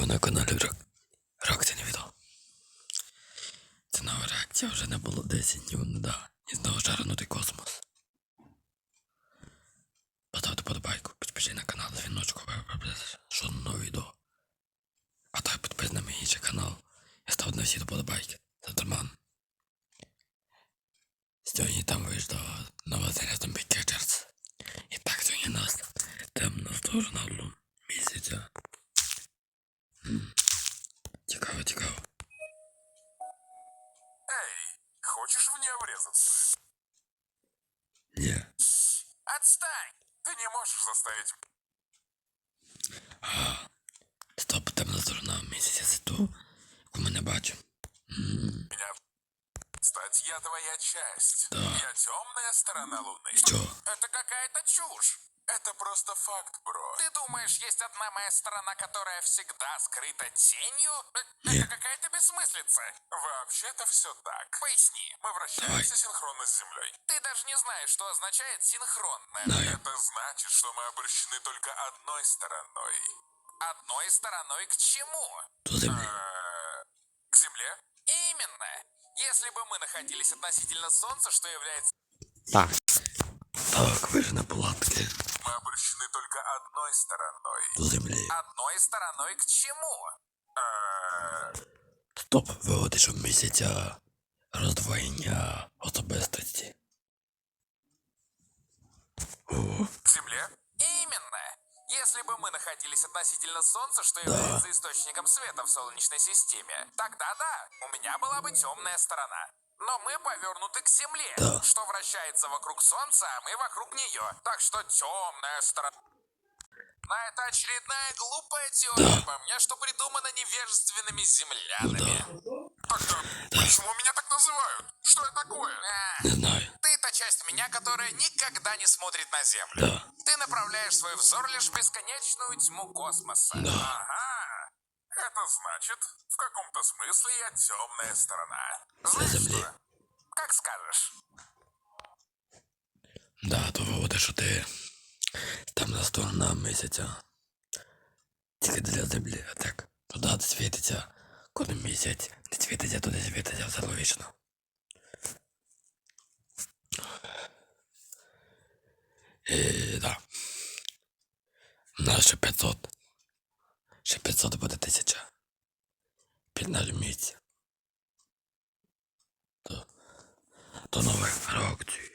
ви на каналі Рак... Реакція на відео. Це нова реакція вже не було 10 днів, не да. І знову жаранутий космос. Поставте подобайку, підпишіть на канал, дзвіночку, що нове відео. А так підписуйтесь на мій інший канал. І ставте на всі подобайки. Це Дерман. Сьогодні там вийшла нова серія Zombie Catchers. І так сьогодні нас темна сторона лун Отстань! Ты не можешь заставить... Стоп, темна сторона місяця це ту, яку ми не. М. меня стать я твоя часть. Да. Я темная сторона Луны. Що? Это какая-то чушь. Это просто факт, бро. Ты думаешь, есть одна моя сторона, которая всегда скрыта тенью? Это какая-то бессмыслица. Вообще-то все так. Поясни, мы вращаемся синхронно с Землей. Ты даже не знаешь, что означает синхронно. Это значит, что мы обращены только одной стороной. Одной стороной к чему? Э, К Земле? Именно. Если бы мы находились относительно Солнца, что является... Так. Так, ви ж на палатки. Мы обращены только одной стороной. До землі. Одной стороной к чему? Э, Стоп, виводиш у місяця роздвоєння особистості. О, К Земле? Именно. Если бы мы находились относительно Солнца, что является источником света в Солнечной системе, тогда да, у меня была бы темная сторона. Но мы повернуты к Земле, Да. что вращается вокруг Солнца, а мы вокруг нее. Так что темная сторона... Но это очередная глупая теория по мне, что придумана невежественными землянами. Тогда почему меня так называют? Что это такое? А, не знаю. ты та часть меня, которая никогда не смотрит на Землю. Да. Ты направляешь свой взор лишь в бесконечную тьму космоса. Да. Ага. Это значит, в каком-то смысле я темная сторона. Знаешь землі. что? Как скажешь. Да, то виводиш, що ти темна сторона місяця. Тільки для землі, а так. Туди де світиться, коли місяць не світиться, туди світиться, все логічно. І да. У нас ще 500. Ще 500 буде 1000. Під наш місць. То, то нових реакцій.